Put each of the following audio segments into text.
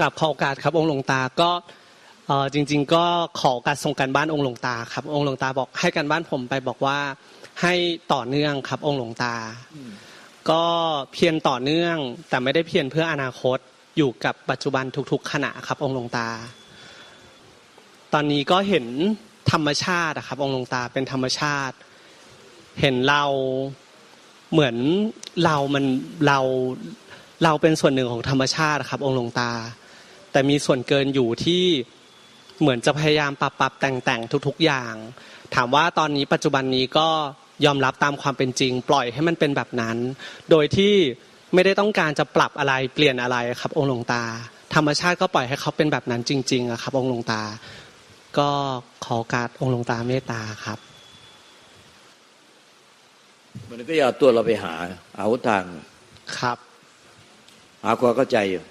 กับขอโอกาสครับองค์หลวงตาก็เอ่อจริง ๆ ก็ขอโอกาสส่งการบ้านองค์หลวงตาครับ องค์หลวงตาบอกให้การบ้านผมไปบอกว่าให้ต่อเนื่องครับ องค์หลวงตา ก็เพียรต่อเนื่องแต่ไม่ได้เพียรเพื่ออนาคตอยู่กับปัจจุบันทุก ๆ ขณะครับ องค์หลวงตา ตอนนี้ก็เห็นธรรมชาติอะครับ องค์หลวงตาเป็นธรรมชาติ เห็นเราเหมือนเรามันเราเราเป็นส่วนหนึ่งของธรรมชาติครับ องค์หลวงตา แต่มีส่วนเกินอยู่ที่เหมือนจะพยายามปรับปรับแต่งแต่งทุก ๆอย่าง ถามว่าตอนนี้ปัจจุบันนี้ก็ยอมรับตามความเป็นจริง ปล่อยให้มันเป็นแบบนั้น โดยที่ไม่ได้ต้องการจะปรับอะไรเปลี่ยนอะไรครับ องค์หลวงตา ธรรมชาติก็ปล่อยให้เขาเป็นแบบนั้นจริงๆอะครับ องค์หลวงตา ก็ขอโอการองค์หลวงตาเมตตาครับมันก็อย่าเอาตัวเราไปหาหาหนทางครับ หาความเข้าใจอยู่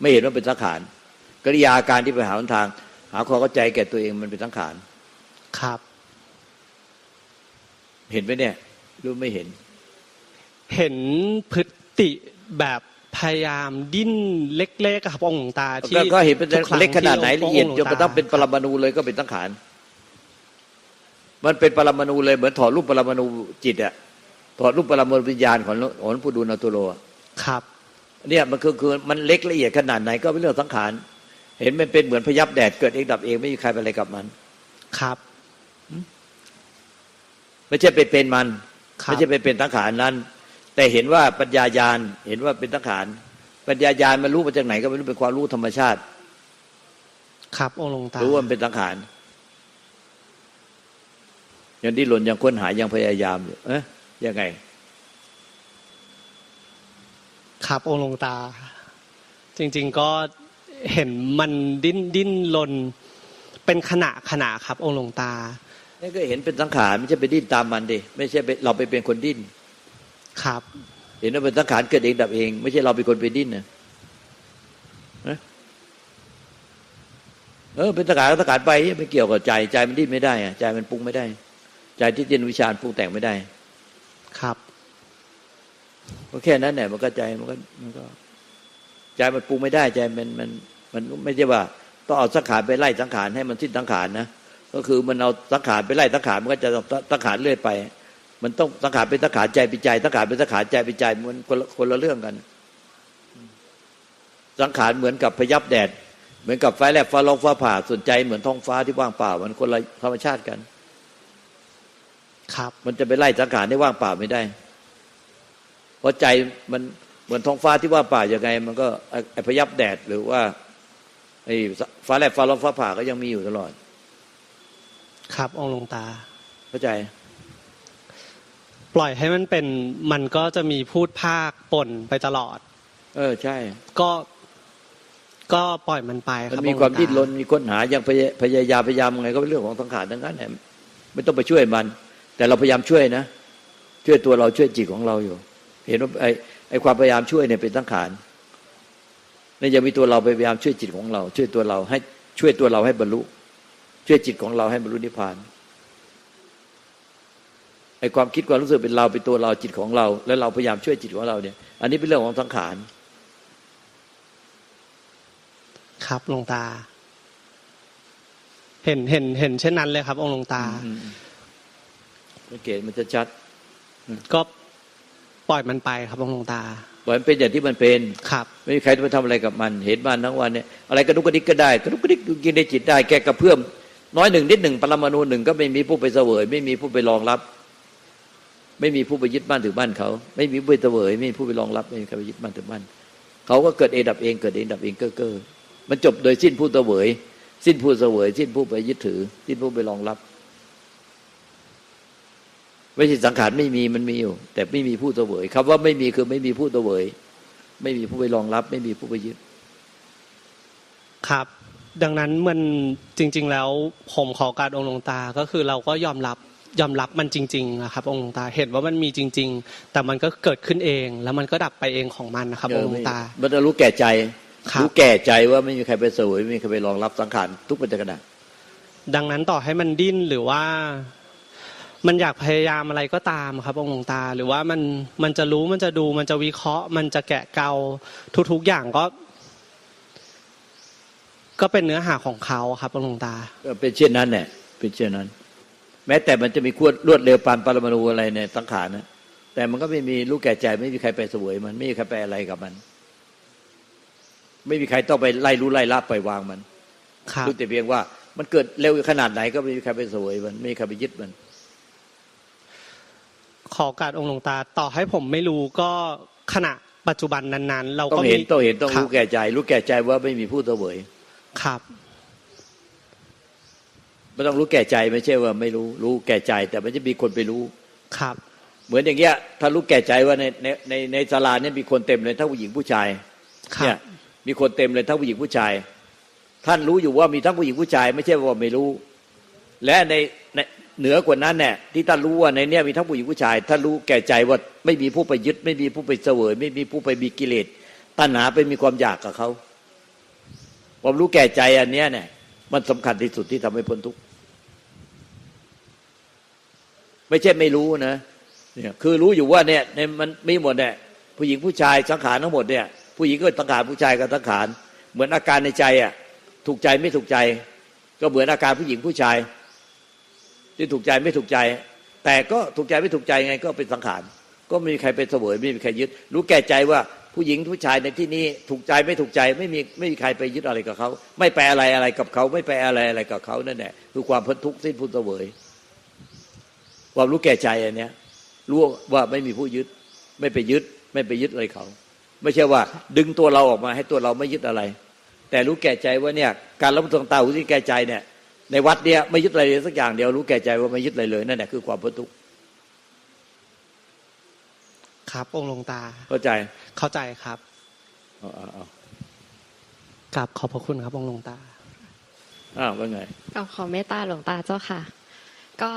ไม่เห็นว่าเป็นสังขาร กริยาการที่ไปหาหนทาง หาความเข้าใจแก่ตัวเองมันเป็นสังขารครับ เห็นไหมเนี่ยหรู้ไม่เห็น เห็นพฤติแบบพยายามดิ้นเล็กๆอะครับองค์หลวงตาที่ก็ก็เห็นเป็นทุครั้งเล็กขนาดไหนที่ละเอียดงค์หจนกระทั่งเป็นปรตามาณูเลยก็เป็นสังขารมันเป็นปรมาณูเลยเหมือนถอดรูปปรมาณูจิตอะถอดรูปปรมาณูวิญญาณของของหลวงปู่ดูลย์นาตุโลอะครับ เนี่ยมันคือคือมันเล็กละเอียดขนาดไหนก็เป็นเรื่องสังขาร เห็นมันเป็นเหมือนพยับแดดเกิดเองดับเองไม่มีใครเป็นอะไรกับมัน ครับ ไม่ใช่ไปเป็นมันครับไม่ใช่ไปเป็นสังขารนั้น แต่เห็นว่าปัญญายาณเห็นว่าเป็นสังขารปัญญายาณมันรู้มาจากไหนก็ไม่รู้เป็นความรู้ธรรมชาติ ครับองค์หลวงตารู้ว่ามันเป็นสังขารยังดิ้นรนยังค้นหายังพยายามอยู่เอ๊ะยังไง ครับองค์หลวงตา จริง ๆ ก็ เห็นมันดิ้นดิ้นรนเป็นขณะขณะครับ องค์หลวงตานี่ก็เห็นเป็นสังขารไม่ใช่ไปดิ้นตามมันดิไม่ใช่ไปเราไปเป็นคนดิ้นครับ เห็นว่าเป็นสังขารเกิดเองดับเอง ไม่ใช่เราเป็นคนไปดิ้นนะนะเออเป็นสังขารก็สังขารไปไม่เกี่ยวกับใจใจมันดิ้นไม่ได้อะใจมันปรุงไม่ได้ ใจที่ดิ้นวิชาปรุงแต่งไม่ได้ ครับก็แค่นั้นแหละมันก็ใจมันก็มันก็ ใจมันปรุงไม่ได้ใจมันมัน มันไม่ใช่ว่าต้องเอาสังขารไปไล่สังขารให้มันสิ้นสังขารนะก็คือมันเอาสังขารไปไล่สังขารมันก็จะสังขารเรื่อยไป มันต้องสังขารเป็นสังขารใจเป็นใจสังขารเป็นสังขารใจเป็นใจมันคนละคนละเรื่องกัน สังขารเหมือนกับพยับแดด เหมือนกับไฟแลบฟ้าร้องฟ้าผ่าส่วนใจเหมือนท้องฟ้าที่ว่างเปล่า มันคนละธรรมชาติกัน ครับ มันจะไปไล่สังขารให้ว่างเปล่าไม่ได้ เพราะใจมันเหมือนท้องฟ้าที่ว่างเปล่ายังไง มันก็ไอ้ไอ้พยับแดดหรือว่า ไอ้ฟ้าแลบฟ้าร้องฟ้าผ่าก็ยังมีอยู่ตลอด ครับองค์หลวงตา เข้าใจ ปล่อยให้มันเป็นมันก็จะมีพูดภาคป่นไปตลอด เออใช่ ก็ก็ปล่อยมันไปคมันรับมีองค์หลคววางมตดิ้นรนมีค้นหายังพยพยายามพยายามไงก็เป็นเรื่องของสังขารทั้งนั้นแหละไม่ต้องไปช่วยมัน แต่เราพยายามช่วยนะช่วยตัวเราช่วยจิตของเราอยู่ เห็นว่าไอ้ไอ้ความพยายามช่วยเนี่ยเป็นสังขาร นี่ยังมีตัวเราพยายามช่วยจิตของเรา ช่วยตัวเราให้ช่วยตัวเราให้บรรลุ ช่วยจิตของเราให้บรรลุนิพพานไอ้ความคิดความรู้สึกเป็นเราเป็นตัวเราจิตของเรา แล้วเราพยายามช่วยจิตของเราเนี่ย อันนี้เป็นเรื่องของสังขารครับหลวงตา เห็นเห็นเห็นเช่นนั้นเลยครับ องค์หลวงตาอืมสังเกตมันจะชัด ก็ปล่อยมันไปครับองค์หลวงตา ปล่อยมันเป็นอย่างที่มันเป็นครับ ไม่มีใครจะไปทำอะไรกับมัน เห็นมันทั้งวันเนี่ยอะไรกระดุกกระดิกก็ได้กระดุกกระดิกกินในจิตได้แกกระเพื่อมน้อยหนึ่งนิดหนึ่งปรมาณูหนึ่งก็ไม่มีผู้ไปเสวย ไม่มีผู้ไปรองรับ ไม่มีผู้ไปยึดบ้านถือบ้านเขา ไม่มีผู้ไปเสวย ไม่มีผู้ไปรองรับ ไม่มีใครไปยึดบ้านถือบ้านเขาก็เกิดเองดับเองเกิดเองดับเองเก้อเก้อมันจบโดยสิ้นผู้เสวย สิ้นผู้เสวย สิ้นผู้ไปยึดถือ สิ้นผู้ไปรองรับ ไม่ใช่สังขารไม่มีมันมีอยู่ แต่ไม่มีผู้เสวยคำว่าไม่มีคือไม่มีผู้เสวย ไม่มีผู้ไปรองรับ ไม่มีผู้ไปยึดครับ ดังนั้นมันจริง ๆ แล้วผมขอการองค์หลวงตาก็คือเราก็ยอมรับยอมรับมันจริงๆนะครับ องค์หลวงตาเห็นว่ามันมีจริง ๆ แต่มันก็เกิดขึ้นเอง แล้วมันก็ดับไปเองของมันนะครับ องค์หลวงตา มันจะรู้แก่ใจครับรู้แก่ใจว่าไม่มีใครไปเสวยไม่มีใครไปรองรับสังขารทุกปัจจุบันดังนั้นต่อให้มันดิ้นหรือว่า มันอยากพยายามอะไรก็ตามครับองค์หลวงตา หรือว่ามันมันจะรู้มันจะดูมันจะวิเคราะห์ มันจะแกะเกาทุก ๆอย่างก็ ก็เป็นเนื้อหาของเขาครับหลวงตาก็เป็นเช่นนั้นแหละเป็นเช่นนั้น แม้แต่มันจะมีขวดรวดเร็วปานปรมาณูอะไรในสังขารนะแต่มันก็ไม่มีรู้แก่ใจ ไม่มีใครไปเสวย มันไม่มีใครไปอะไรกับมัน ไม่มีใครต้องไปไล่รู้ไล่ละปล่อยวางมันครับรู้แต่เพียงว่า มันเกิดเร็วขนาดไหนก็ไม่มีใครไปเสวยมันไม่มีใครไปยึดมัน ขอโอการองค์หลวงตา ต่อให้ผมไม่รู้ก็ขณะปัจจุบันนั้นๆ เราต้อก็งเห็นมีต้องเห็นต้องครับรู้แก่ใจ รู้แก่ใจว่าไม่มีผู้เสวยครับไม่ต้องรู้แก่ใจไม่ใช่ว่าไม่รู้รู้แก่ใจ แต่มันจะมีคนไปรู้ครับ เหมือนอย่างเงี้ย ถ้ารู้แก่ใจว่าในในในในศาลาเนี่ยมีคนเต็มเลยทั้งผู้หญิงผู้ชายครัเนี่บยมีคนเต็มเลยทั้งผู้หญิงผู้ชาย ท่านรู้อยู่ว่ามีทั้งผู้หญิงผู้ชาย ไม่ใช่ว่าไม่รู้ และในใน เหนือกว่านั้นเนี่ยที่ท่านรู้ว่าในเนี้ยมีทั้งผู้หญิงผู้ชายท่านรู้แก่ใจว่าไม่มีผู้ไปยึด ไม่มีผู้ไปเสวย ไม่มีผู้ไปมีกิเลสตัณหาไปมีความอยากกับเขาความรู้แก่ใจอันเนี้ยเนี่ยมันสำคัญที่สุดที่ทำให้พ้นทุกข์ไม่ใช่ไม่รู้นะเนี่ยคือรู้อยู่ว่าเนี่ยในมันมีหมดเนี่ยผู้หญิงผู้ชายสังขารทั้งหมดเนี่ยผู้หญิงก็สังขารผู้ชายก็สังขารเหมือนอาการในใจอะถูกใจไม่ถูกใจ ก็เหมือนอาการผู้หญิงผู้ชาย ที่ถูกใจไม่ถูกใจ แต่ก็ถูกใจไม่ถูกใจไงก็เป็นสังขารก็ไม่มีใครเป็นเสวยไม่มีใครยึด รู้แก่ใจว่าผู้หญิงผู้ชายในที่นี้ถูกใจไม่ถูกใจไม่มีไม่มีใครไปยึดอะไรกับเขา ไม่ไปอะไรอะไรกับเขา ไม่ไปอะไรอะไรกับเขานั่นแหละคือความพ้นทุกข์สิ้นผู้เสวยความรู้แก่ใจอันเนี้ยรู้ว่าไม่มีผู้ยึด ไม่ไปยึด ไม่ไปยึดอะไรเขา ไม่ใช่ว่า ดึงตัวเราออกมาให้ตัวเราไม่ยึดอะไร แต่รู้แก่ใจว่าเนี่ย การรับรู้ต่างๆที่แก่ใจเนี่ย ในวัดเนี่ยไม่ยึดอะไรเลยสักอย่างเดียวรู้แก่ใจว่าไม่ยึดอะไรเลยนั่นแหละคือความพ้นทุกข์ครับองค์หลวงตา เข้าใจเข้าใจครับเอาเอาเอากราบขอบพระคุณครับองค์หลวงตาอ้าวว่าไงเอาขอเมตตาหลวงตาเจ้าค่ะ ก็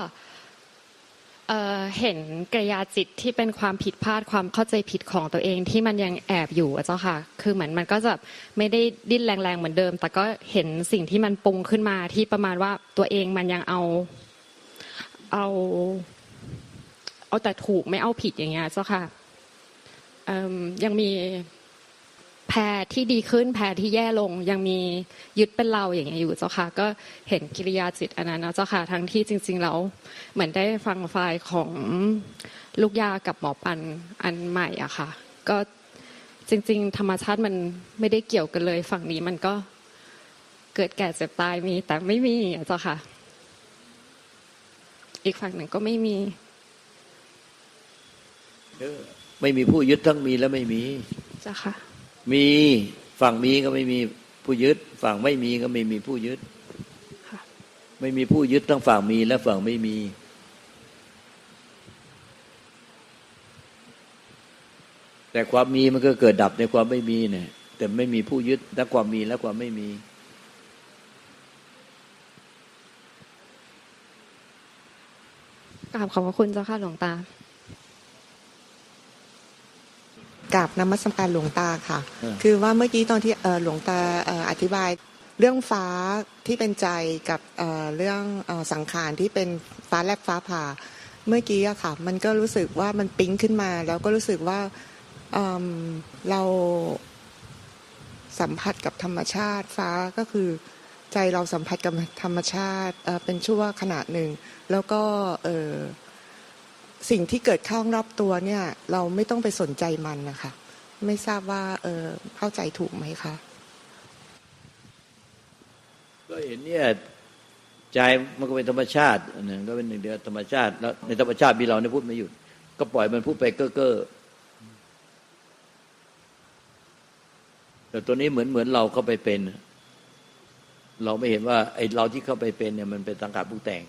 เห็นกริยาจิตที่เป็นความผิดพลาดความเข้าใจผิดของตัวเองที่มันยังแอบอยู่เจ้าค่ะ คือเหมือนมันก็จะไม่ได้ดิ้นแรงๆเหมือนเดิม แต่ก็เห็นสิ่งที่มันปรุงขึ้นมาที่ประมาณว่าตัวเองมันยังเอาเอาเอาแต่ถูกไม่เอาผิดอย่างเงี้ยเจ้าค่ะยังมี แพรที่ดีขึ้นแพรที่แย่ลงยังมียึดเป็นเราอย่างเงี้ยอยู่เจ้าค่ะ ก็เห็นกิริยาจิตอันนั้นนะเจ้าค่ะทั้งที่จริง ๆ แล้วเหมือนได้ฟังไฟล์ของลูกยากับหมอปันอันใหม่อะค่ะ ก็จริง ๆ ธรรมชาติมันไม่ได้เกี่ยวกันเลย ฝั่งนี้มันก็เกิดแก่เจ็บตายมี แต่ไม่มีอะเจ้าค่ะ อีกฝั่งหนึ่งก็ไม่มีไม่มีผู้ยึดทั้งมีและไม่มีเจ้าค่ะ มีฝั่งมีก็ไม่มีผู้ยึด ฝั่งไม่มีก็ไม่มีผู้ยึดค่ะไม่มีผู้ยึดทั้งฝั่งมีและฝั่งไม่มี แต่ความมีมันก็เกิดดับในความไม่มีเนี่ย แต่ไม่มีผู้ยึดทั้งความมีและความไม่มีกราบขอบพระคุณเจ้าค่ะหลวงตา กราบนมัสการหลวงตาค่ะเออคือว่าเมื่อกี้ตอนที่เอ่อหลวงตาเอ่ออธิบายเรื่องฟ้าที่เป็นใจกับเอ่อเรื่องเอ่อสังขารที่เป็นฟ้าแลบฟ้าผ่า เมื่อกี้อะค่ะ มันก็รู้สึกว่ามันปิ๊งขึ้นมา แล้วก็รู้สึกว่าเอิ่มเราสัมผัสกับธรรมชาติฟ้าก็คือใจเราสัมผัสกับธรรมชาติเอ่อเป็นชั่วขณะหนึ่ง แล้วก็เอ่อ สิ่งที่เกิดข้างรอบตัวเนี่ย เราไม่ต้องไปสนใจมันนะคะ ไม่ทราบว่าเออเข้าใจถูกไหมคะ ก็เห็นเนี่ยใจมันก็เป็นธรรมชาติหนึ่งก็เป็นหนึ่งเดียวธรรมชาติแล้วในธรรมชาติมีเราเนี่ยพูดไม่หยุด ก็ปล่อยมันพูดไปเก้อเก้อแต่ตัวนี้เหมือนเหมือนเราเข้าไปเป็น เราไม่เห็นว่าไอ้เราที่เข้าไปเป็นเนี่ยมันเป็นสังขารปรุงแต่ง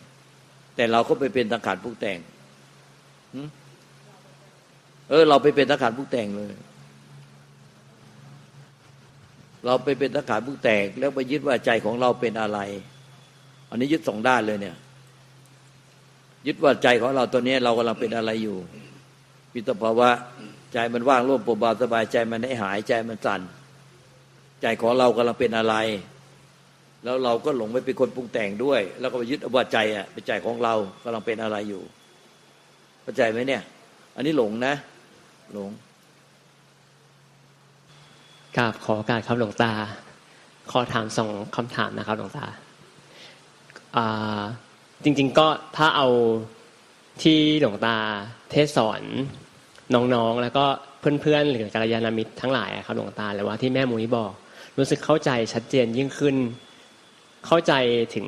แต่เราก็ไปเป็นสังขารปรุงแต่ง เออ เราไปเป็นสังขารปรุงแต่งเลย เราไปเป็นสังขารปรุงแต่งแล้วไปยึดว่าใจของเราเป็นอะไร อันนี้ยึดสองด้านเลยเนี่ย ยึดว่าใจของเราตัวนี้เรากำลังเป็นอะไรอยู่วิตภาวะใจมันว่างโล่งโปร่งเบาสบายใจมันให้หายใจมันสั่น ใจของเรากำลังเป็นอะไร แล้วเราก็หลงไปเป็นคนปรุงแต่งด้วย แล้วก็ไปยึดว่าใจอะเป็นใจของเรากำลังเป็นอะไรอยู่เข้าใจไหมเนี่ย อันนี้หลงนะ หลงกราบขอโอกาสครับหลวงตา ขอถามสองคำถามนะครับหลวงตาจริง ๆ ก็ถ้าเอาที่หลวงตาเทศสอนน้องๆ แล้วก็เพื่อนๆ หรือกัลยาณมิตรทั้งหลายครับหลวงตาหรือว่าที่แม่มุ้ยบอก รู้สึกเข้าใจชัดเจนยิ่งขึ้น เข้าใจถึง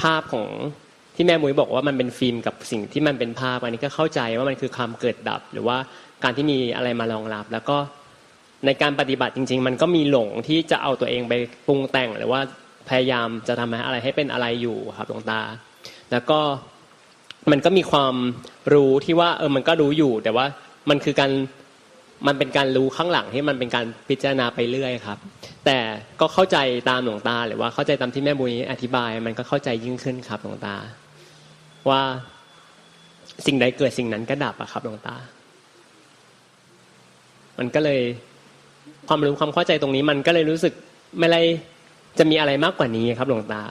ภาพของที่แม่มุ้ยบอกว่ามันเป็นฟิล์มกับสิ่งที่มันเป็นภาพ อันนี้ก็เข้าใจว่ามันคือความเกิดดับ หรือว่า การที่มีอะไรมารองรับ แล้วก็ในการปฏิบัติจริง ๆ มันก็มีหลงที่จะเอาตัวเองไปปรุงแต่งหรือว่าพยายามจะทำอะไรให้เป็นอะไรอยู่ครับหลวงตา แล้วก็มันก็มีความรู้ที่ว่าเออมันก็รู้อยู่ แต่ว่ามันคือการมันเป็นการรู้ข้างหลังที่มันเป็นการพิจารณาไปเรื่อยครับ แต่ก็เข้าใจตามหลวงตา หรือว่าเข้าใจตามที่แม่บุญอธิบาย มันก็เข้าใจยิ่งขึ้นครับหลวงตา ว่าสิ่งใดเกิดสิ่งนั้นก็ดับอะครับหลวงตา มันก็เลยความรู้ความเข้าใจตรงนี้ มันก็เลยรู้สึกไม่ได้จะมีอะไรมากกว่านี้ครับหลวงตา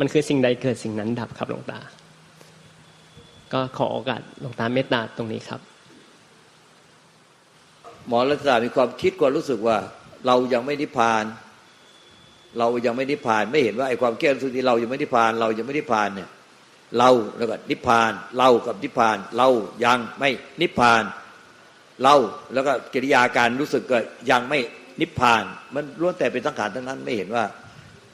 มันคือสิ่งใดเกิดสิ่งนั้นดับครับหลวงตา ก็ขอโอกาสหลวงตาเมตตาตรงนี้ครับ หมอรัตนามีความคิดความรู้สึกว่า เรายังไม่นิพพาน เรายังไม่นิพพาน ไม่เห็นว่าไอ้ความแก้รู้สึกที่เรายังไม่นิพพาน เรายังไม่นิพพานเนี่ย เราแล้วก็นิพพาน เรากับนิพพาน เรายังไม่นิพพาน เราแล้วก็กิริยาการรู้สึกก็ยังไม่นิพพาน มันล้วนแต่เป็นสังขารทั้งนั้นไม่เห็นว่า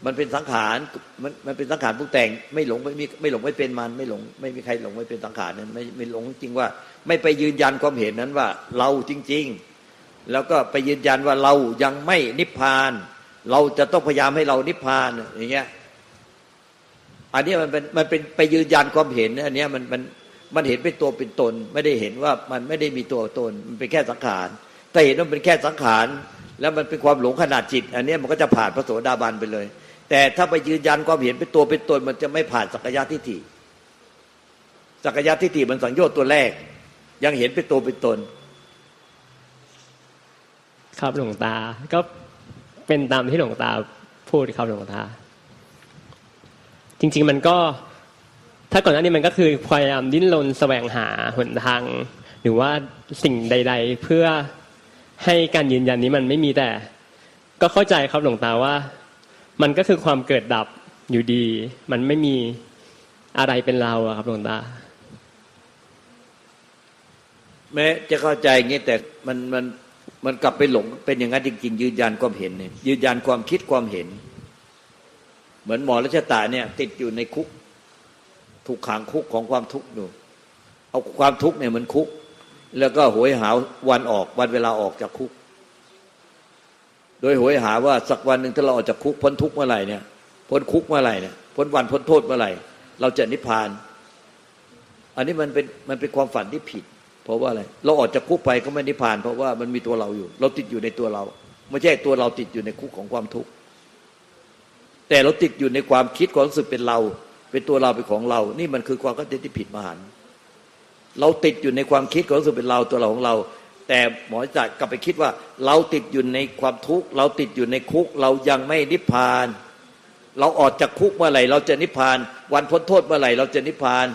มันเป็นสังขารมันมันเป็นสังขารผู้แต่งไม่หลงไม่มีไม่หลงไม่เป็นมันไม่หลงไม่มีใครหลงไม่เป็นสังขารนั้นไม่ไม่หลงจริงว่า ไม่ไปยืนยันความเห็นนั้นว่าเราจริง ๆ แล้วก็ไปยืนยันว่าเรายังไม่นิพพาน เราจะต้องพยายามให้เรานิพพานอย่างเงี้ยอันนี้มันเป็นมันเป็นไปยืนยันความเห็นอันนี้มันมัน มันเห็นเป็นตัวเป็นตน ไม่ได้เห็นว่ามันไม่ได้มีตัวตน มันเป็นแค่สังขารแต่เห็นว่ามันเป็นแค่สังขารแล้วมันเป็นความหลงขนาดจิต อันนี้มันก็จะผ่านพระโสดาบันไปเลย แต่ถ้าไปยืนยันความเห็นเป็นตัวเป็นตน มันจะไม่ผ่านสักยะทิฏฐิสักยะทิฏฐิมันสังโยชน์ตัวแรก ยังเห็นเป็นตัวเป็นตน ครับหลวงตาก็เป็นตามที่หลวงตาพูดครับหลวงตา จริง ๆ มันก็ ถ้าก่อนหน้านี้มันก็คือพยายามดิ้นรนแสวงหาหนทาง หรือว่าสิ่งใด ๆ เพื่อให้การยืนยันนี้มันไม่มีแต่ ก็เข้าใจครับหลวงตาว่า มันก็คือความเกิดดับอยู่ดี มันไม่มีอะไรเป็นเราอะครับหลวงตาแม้จะเข้าใจอย่างนี้แต่มันมันมันกลับไปหลงเป็นอย่างนั้นจริง ๆ ยืนยันความเห็นเนี่ยยืนยันความคิดความเห็น เหมือนหมอรัชตาเนี่ย ติดอยู่ในคุก ถูกขังคุกของความทุกข์อยู่เอาความทุกข์เนี่ยมันคุก แล้วก็โหยหาวันออกวันเวลาออกจากคุก โดยโหยหาว่าสักวันหนึ่งถ้าเราออกจากคุกพ้นทุกข์เมื่อไหร่เนี่ยพ้นคุกเมื่อไหร่เนี่ยพ้นวันพ้นโทษเมื่อไหร่ เราจะนิพพาน อันนี้มันเป็นมันเป็นความฝันที่ผิด เพราะว่าอะไร เราออกจากคุกไปก็ไม่นิพพาน เพราะว่ามันมีตัวเราอยู่ เราติดอยู่ในตัวเรา ไม่ใช่ตัวเราติดอยู่ในคุกของความทุกข์แต่เราติดอยู่ในความคิดความรู้สึกเป็นเรา เป็นตัวเราเป็นของเรา นี่มันคือความเข้าใจที่ผิดมหันเราติดอยู่ในความคิดความรู้สึกเป็นเราตัวเราของเรา แต่หมอจักกลับไปคิดว่า เราติดอยู่ในความทุกข์เราติดอยู่ในคุก เรายังไม่นิพพาน เราออกจากคุกเมื่อไหร่ เราจะนิพพาน วันพ้นโทษเมื่อไหร่ เราจะนิพพาน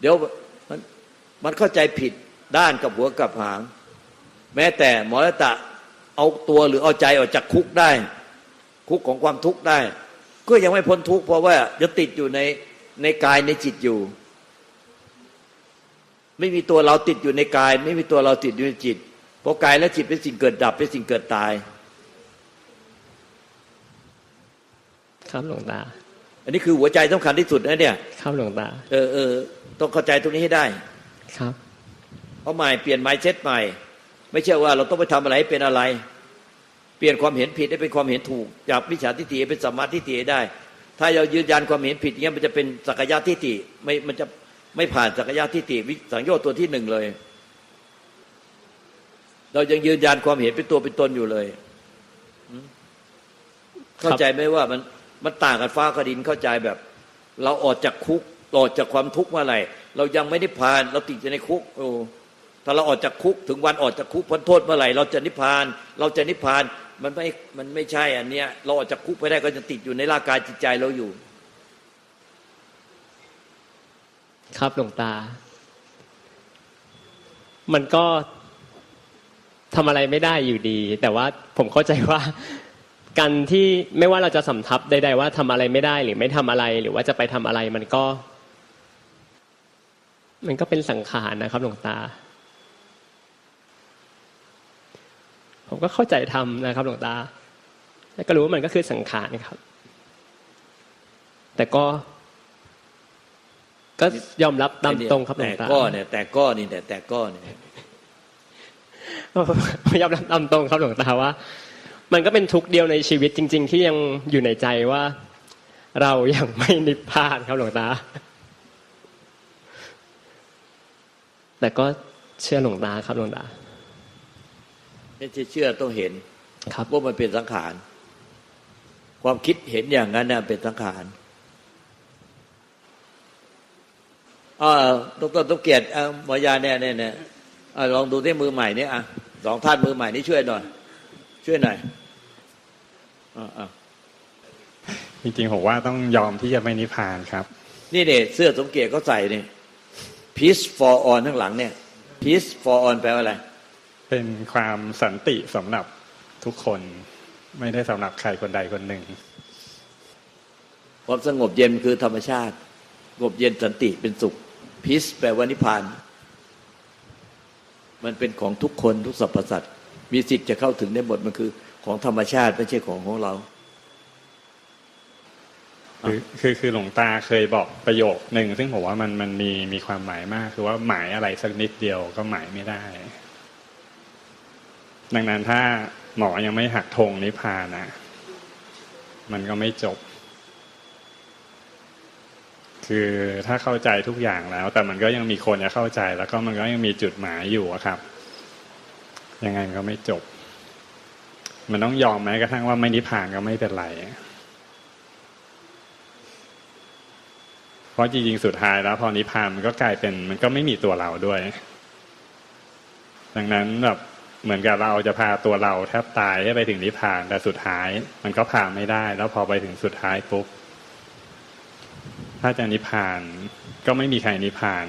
เดี๋ยวมันมันเข้าใจผิดด้านกับหัวกับหาง แม้แต่หมอรัตะเอาตัวหรือเอาใจออกจากคุกได้ คุกของความทุกข์ได้ ก็ยังไม่พ้นทุกข์เพราะว่ายังติดอยู่ในในกายในจิตอยู่ ไม่มีตัวเราติดอยู่ในกาย ไม่มีตัวเราติดอยู่ในจิต เพราะกายและจิตเป็นสิ่งเกิดดับเป็นสิ่งเกิดตาย ครับหลวงตา อันนี้คือหัวใจสำคัญที่สุดนะเนี่ย ครับหลวงตา เออเออต้องเข้าใจตรงนี้ให้ได้ ครับเอาใหม่เปลี่ยนไมเซ็ตใหม่ ไม่ใช่ว่าเราต้องไปทำอะไรให้เป็นอะไร เปลี่ยนความเห็นผิดให้เป็นความเห็นถูก จากมิจฉาทิฏฐิเป็นสัมมาทิฏฐิได้ ถ้าเรายืนยันความเห็นผิดเงี้ยมันจะเป็นสักยะทิฏฐิไม่มันจะไม่ผ่านสักยะทิฏฐิวิสังโยชน์ตัวที่หนึ่งเลย เรายังยืนยันความเห็นเป็นตัวเป็นตนอยู่เลยเข้าใจไหมว่ามันมันต่างกันฟ้ากับดินเข้าใจแบบ เราออกจากคุกออกจากความทุกข์เมื่อไหร่เรายังไม่ได้ผ่านเราติดอยู่ในคุกโอ้ถ้าเราออกจากคุกถึงวันออกจากคุกพ้นโทษเมื่อไหร่เราจะนิพพาน เราจะนิพพาน มันไม่มันไม่ใช่อันเนี้ยเราออกจากคุกไปได้ก็จะติดอยู่ในร่างกายจิตใจเราอยู่ ครับหลวงตา มันก็ทำอะไรไม่ได้อยู่ดี แต่ว่าผมเข้าใจว่าการที่ไม่ว่าเราจะสำทับใดๆว่าทำอะไรไม่ได้หรือไม่ทำอะไร หรือว่าจะไปทำอะไรมันก็ มันก็เป็นสังขารนะครับหลวงตา ผมก็เข้าใจทำนะครับหลวงตา แล้วก็รู้ว่ามันก็คือสังขารครับ แต่ก็ ก็ยอมรับตามตรงครับหลวแต่งตาก็เนี่ย แต่ก็นี่แต่แต่ก็เนี่ยยอมรับตามตรงครับหลวงตาว่า มันก็เป็นทุกข์เดียวในชีวิตจริง ๆ ที่ยังอยู่ในใจว่า เรายังไม่นิพพานครับหลวงตา แต่ก็เชื่อหลวงตาครับหลวงตา ไม่ใช่เชื่อต้องเห็นครับว่ามันเป็นสังขาร ความคิดเห็นอย่างนั้นน่ะเป็นสังขารอ่าดรตุ๊กเกียรติอะหมอยาเนี่ยเนี่ยเนี่ยอะลองดูที่มือใหม่นี่อะสองท่านมือใหม่นี่ช่วยหน่อย ช่วยหน่อยอ่าอ่าจริงๆผมว่าต้องยอมที่จะไม่นิพพานครับ นี่เนี่ยเสื้อสมเกียรติเขาใส่เนี่ย peace for all ข้างหลังเนี่ย peace for all แปลว่าอะไร เป็นความสันติสำหรับทุกคนไม่ได้สำหรับใครคนใดคนหนึ่ง ความสงบเย็นคือธรรมชาติสงบเย็นสันติเป็นสุข peace แปลว่านิพพาน มันเป็นของทุกคนทุกสรรพสัตว์มีสิทธิ์จะเข้าถึงได้หมดมันคือ ของธรรมชาติไม่ใช่ของของเราคือคือคือหลวงตาเคยบอกประโยคหนึ่งซึ่งผมว่ามันมันมีมีความหมายมาก คือว่าหมายอะไรสักนิดเดียวก็หมายไม่ได้ ดังนั้นถ้าหมอยังไม่หักธงนิพพานนะ มันก็ไม่จบ คือถ้าเข้าใจทุกอย่างแล้ว แต่มันก็ยังมีคนจะเข้าใจ แล้วก็มันก็ยังมีจุดหมายอยู่อะครับ ยังไงมันก็ไม่จบ มันต้องยอมแม้กระทั่งว่าไม่นิพพานก็ไม่เป็นไรเพราะจริงๆสุดท้ายแล้ว พอนิพพานมันก็กลายเป็น มันก็ไม่มีตัวเราด้วย ดังนั้นแบบ เหมือนกับเราจะพาตัวเราแทบตายให้ไปถึงนิพพานแต่สุดท้าย มันก็พาไม่ได้ แล้วพอไปถึงสุดท้ายปุ๊บถ้าจะนิพพานก็ไม่มีใครนิพพาน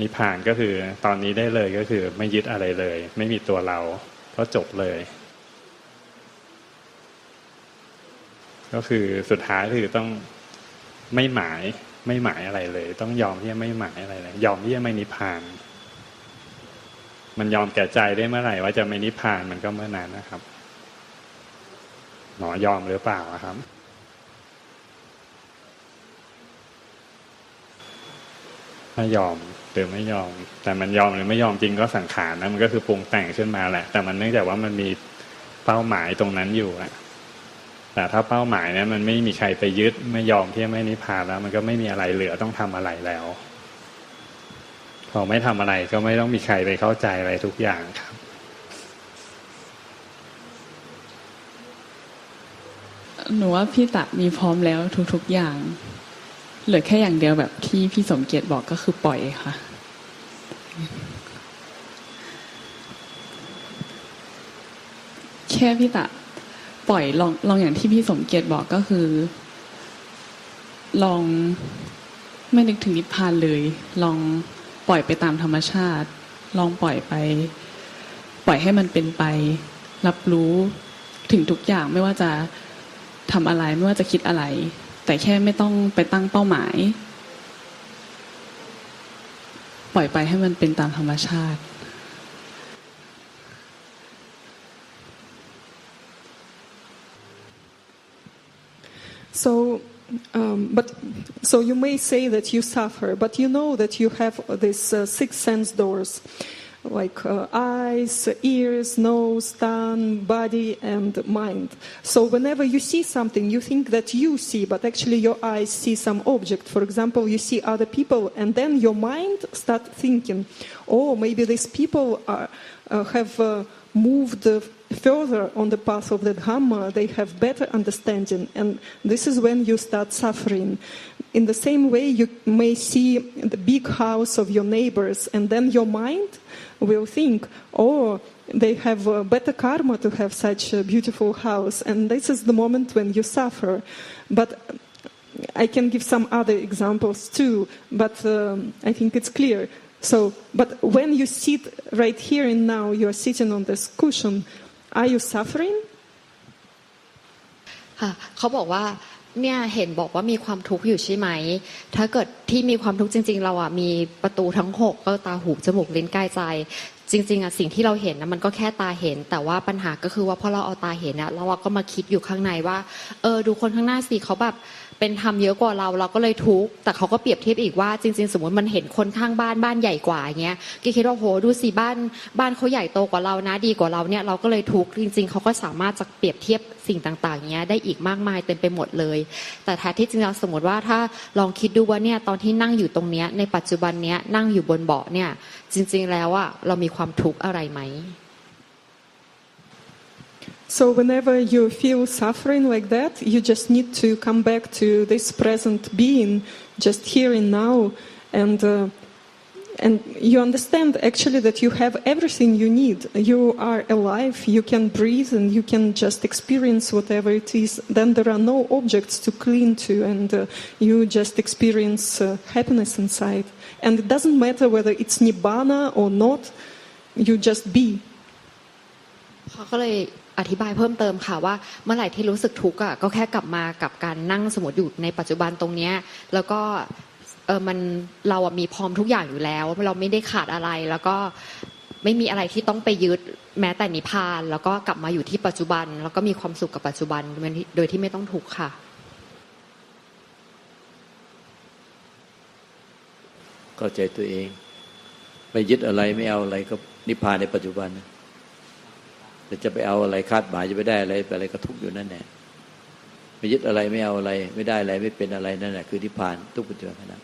นิพพานก็คือตอนนี้ได้เลยก็คือไม่ยึดอะไรเลย ไม่มีตัวเราก็จบเลย ก็คือสุดท้ายคือต้องไม่หมายไม่หมายอะไรเลย ต้องยอมที่จะไม่หมายอะไรเลย ยอมที่จะไม่นิพพาน มันยอมแก่ใจได้เมื่อไหร่ ว่าจะไม่นิพพานมันก็เมื่อนั้นนะครับ หนอยอมหรือเปล่าครับถ้ายอมหรือไม่ยอม แต่มันยอมหรือไม่ยอมจริงก็สังขารนะมันก็คือปรุงแต่งขึ้นมาแหละ แต่มันเนื่องจากว่ามันมีเป้าหมายตรงนั้นอยู่อะแต่ถ้าเป้าหมายเนี่ยมันไม่มีใครไปยึดไม่ยอมที่ไม่นิพพานแล้ว มันก็ไม่มีอะไรเหลือต้องทำอะไรแล้ว พอไม่ทำอะไรก็ไม่ต้องมีใครไปเข้าใจอะไรทุกอย่างครับหนูว่าพี่ตะมีพร้อมแล้วทุกๆอย่าง เหลือแค่อย่างเดียวแบบที่พี่สมเกียรติบอกก็คือปล่อยค่ะ แค่พี่ตะปล่อยลองลองอย่างที่พี่สมเกียรติบอกก็คือ ลองไม่นึกถึงนิพพานเลย ลอง ปล่อยไปตามธรรมชาติ ลองปล่อยไป ปล่อยให้มันเป็นไป รับรู้ถึงทุกอย่างไม่ว่าจะทำอะไรไม่ว่าจะคิดอะไร แต่แค่ไม่ต้องไปตั้งเป้าหมาย ปล่อยไปให้มันเป็นตามธรรมชาติ So, um, but so you may say that you suffer, but you know that you have these uh, six sense doors, like uh, eyes, ears, nose, tongue, body, and mind. So whenever you see something, you think that you see, but actually your eyes see some object. For example, you see other people, and then your mind start thinking, "Oh, maybe these people are, uh, have." Uh, moved uh, further on the path of the Dhamma, they have better understanding, and this is when you start suffering. In the same way, you may see the big house of your neighbors, and then your mind will think, oh, they have a better karma to have such a beautiful house, and this is the moment when you suffer. But I can give some other examples too, but um, I think it's clear. So, but when you sit right here and now, you are sitting on this cushion, are you suffering? ค่ะเขาบอกว่าเนี่ยเห็นบอกว่ามีความทุกข์อยู่ใช่ไหม ถ้าเกิดที่มีความทุกข์จริง ๆ เราอะมีประตูทั้งหกก็ตาหูจมูกลิ้นกายใจ จริงๆอะสิ่งที่เราเห็นนะมันก็แค่ตาเห็น แต่ว่าปัญหาก็คือว่าพอเราเอาตาเห็นเนี่ยเราก็มาคิดอยู่ข้างในว่า เออดูคนข้างหน้าสิเขาแบบเป็นทำเยอะกว่าเราเราก็เลยทุกข์แต่เขาก็เปรียบเทียบอีกว่าจริง ๆ สมมติมันเห็นคนข้างบ้านบ้านใหญ่กว่าอย่างเงี้ยก็คิดว่าโหดูสิบ้านบ้านเขาใหญ่โตกว่าเรานะดีกว่าเราเนี่ยเราก็เลยทุกข์จริง ๆเขาก็สามารถจะเปรียบเทียบสิ่งต่างๆเงี้ยได้อีกมากมายเต็มไปหมดเลย แต่แท้ที่จริงแล้วสมมติว่าถ้าลองคิดดูว่าเนี่ยตอนที่นั่งอยู่ตรงเนี้ยในปัจจุบันเนี้ยนั่งอยู่บนเบาะเนี่ยจริงๆแล้วอะเรามีความทุกข์อะไรไหม So whenever you feel suffering like that, you just need to come back to this present being, just here and now, and uh, and you understand actually that you have everything you need. You are alive, you can breathe, and you can just experience whatever it is. Then there are no objects to cling to, and uh, you just experience uh, happiness inside. And it doesn't matter whether it's nibbana or not. You just be. เขาก็เลยอธิบายเพิ่มเติมค่ะว่าเมื่อไหร่ที่รู้สึกทุกข์อ่ะก็แค่กลับมากับการนั่งสมมติอยู่ในปัจจุบันตรงเนี้ยแล้วก็ เออมันเราอะมีพร้อมทุกอย่างอยู่แล้ว เราไม่ได้ขาดอะไรแล้วก็ไม่มีอะไรที่ต้องไปยึดแม้แต่นิพพาน แล้วก็กลับมาอยู่ที่ปัจจุบัน แล้วก็มีความสุขกับปัจจุบันโดยที่ไม่ต้องทุกค่ะ เข้าใจตัวเอง ไม่ยึดอะไรไม่เอาอะไรก็นิพพานในปัจจุบันแต่จะไปเอาอะไรคาดหมายจะไปได้อะไรไปอะไรก็ทุกอยู่นั่นแหละไม่ยึดอะไรไม่เอาอะไร ไม่ได้อะไรไม่เป็นอะไรนั่นแหละคือนิพพานทุกปัจจุบันขณะ